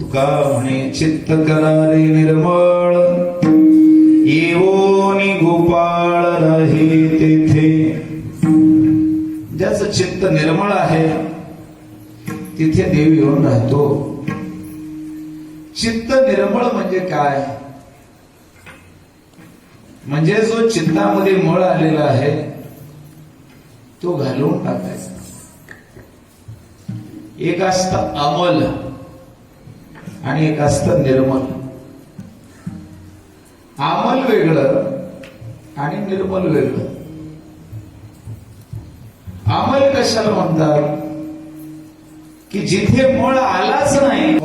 तुका म्हणे चित्त करारे निर्मळ येवोनी गोपाळ राही तेथे. ज्याचं चित्त निर्मळ आहे तिथे देव येऊन राहतो. चित्त निर्मळ म्हणजे काय? म्हणजे जो चित्तामध्ये मळ आलेला आहे तो घालवून टाकायचा. एक असतं अमल. आणि एक असतं निर्मल. अमल वेगळं आणि निर्मल वेगळं. अमल कशाला म्हणतात? की जिथे मळ आलाच नाही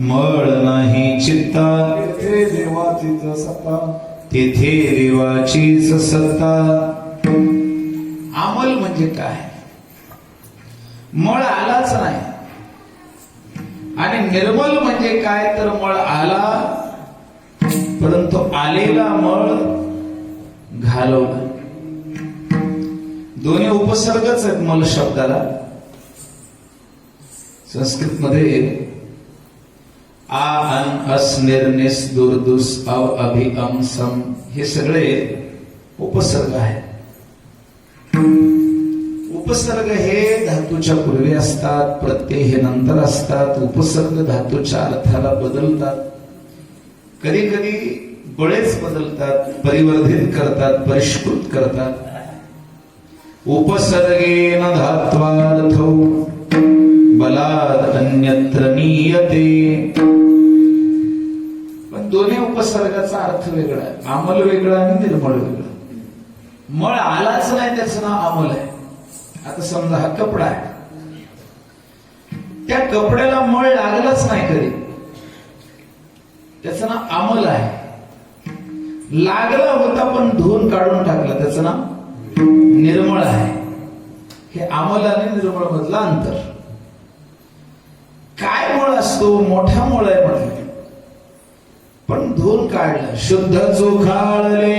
मळ नाही चित्ता. तेथे देवाचीच सत्ता. तेथे देवाचीच सत्ता. अमल म्हणजे काय? मळ आलाच नाही. आणि निर्मल म्हणजे काय? तर मळ आला परंतु आलेला मळ घालवला. दोन्ही उपसर्गच आहेत मल शब्दाला. संस्कृत मध्ये आ अन अस निर्निस दुर्दुस अव अभि अम सम हे सगळे उपसर्ग आहेत. उपसर्ग हे धातूच्या पूर्वी असतात प्रत्यय हे नंतर असतात. उपसर्ग धातूच्या अर्थाला बदलतात. कधी कधी बळेच बदलतात परिवर्धित करतात परिष्कृत करतात. उपसर्गेन धात्वार्थ बलाद अन्यत्र नियते. पण दोन्ही उपसर्गाचा अर्थ वेगळा आहे. अमल वेगळा आणि निर्मळ वेगळा. मळ आलाच नाही त्याचं नाव अमल आहे. आता समजा हा कपडा आहे. त्या कपड्याला मळ लागलाच नाही कधी. त्याचं नाव अमल आहे. लागला होता पण धुवून काढून टाकला. त्याचं नाव निर्मळ आहे. हे अमल आणि निर्मळ मधलं अंतर. काय मळ असतो? मोठा मुळ आहे म्हटलं. पण धुवून काढलं. शुद्ध चोखाळले